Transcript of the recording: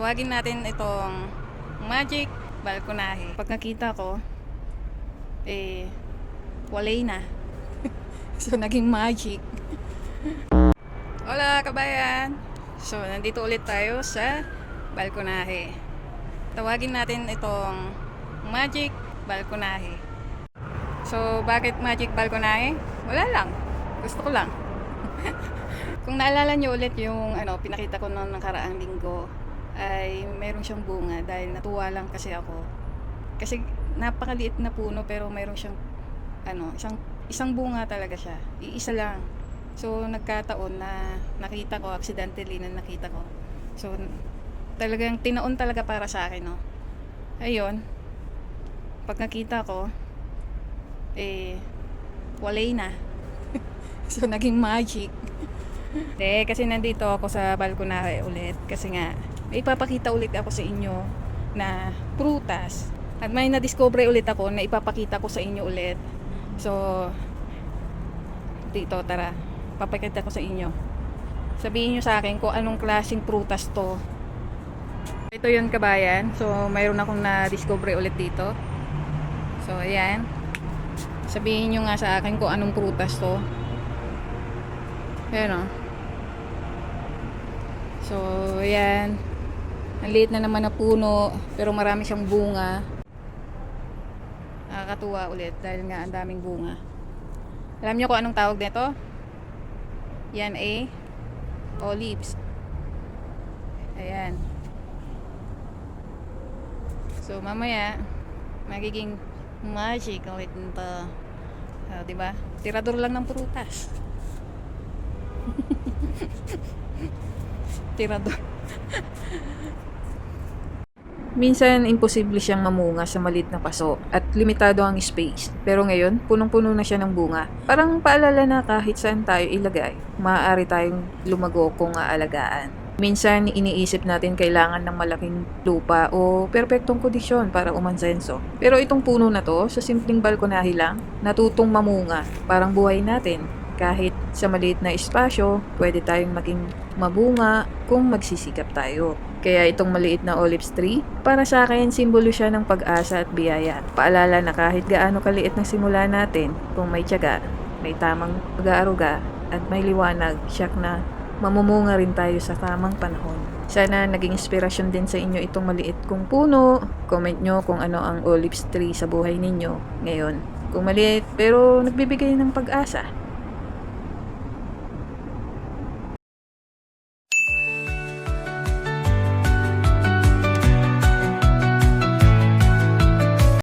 Tawagin natin itong Magic Balconahe. Pag nakita ko, eh, walay na. so, naging magic. Hola, kabayan! So, nandito ulit tayo sa Balconahe. Tawagin natin itong Magic Balconahe. So, bakit Magic Balconahe? Wala lang. Gusto ko lang. Kung naalala nyo ulit yung ano, pinakita ko noong nakaraang linggo, ay meron siyang bunga dahil natuwa lang kasi ako. Kasi napakaliit na puno pero meron siyang ano, isang isang bunga talaga siya. Iisa lang. So nagkataon na nakita ko accidentally na nakita ko. So talagang tinaon talaga para sa akin, no. Ayun. Pag nakita ko eh walay na. so naging magic. Eh, kasi nandito ako sa balkonahe ulit. Kasi nga, may ipapakita ulit ako sa inyo na prutas. At may na-discover ulit ako na ipapakita ko sa inyo ulit. So, dito, tara. Papakita ko sa inyo. Sabihin nyo sa akin kung anong klaseng prutas to. Ito yun kabayan. So, mayroon akong na-discover ulit dito. So, ayan. Sabihin nyo nga sa akin kung anong prutas to. Ayan o. So, ayan. Ang liit na naman na puno, pero marami siyang bunga. Nakakatuwa ulit dahil nga ang daming bunga. Alam niyo kung anong tawag nito? Yan eh. Olives. Ayan. So, mamaya, magiging magic ulit nito. Uh, diba? Tirador lang ng prutas. Tirador. Minsan, imposible siyang mamunga sa malit na paso at limitado ang space. Pero ngayon, punong-puno na siya ng bunga. Parang paalala na kahit saan tayo ilagay, maaari tayong lumago kung aalagaan. Minsan, iniisip natin kailangan ng malaking lupa o perpektong kondisyon para umansenso. Pero itong puno na to, sa simpleng balkonahe lang, natutong mamunga. Parang buhay natin. Kahit sa maliit na espasyo, pwede tayong maging mabunga kung magsisikap tayo. Kaya itong maliit na olives tree, para sa akin, simbolo siya ng pag-asa at biyaya. Paalala na kahit gaano kaliit ng simula natin, kung may tiyaga, may tamang pag-aaruga, at may liwanag, siyak na mamumunga rin tayo sa tamang panahon. Sana naging inspirasyon din sa inyo itong maliit kong puno. Comment nyo kung ano ang olives tree sa buhay ninyo ngayon. Kung maliit, pero nagbibigay ng pag-asa.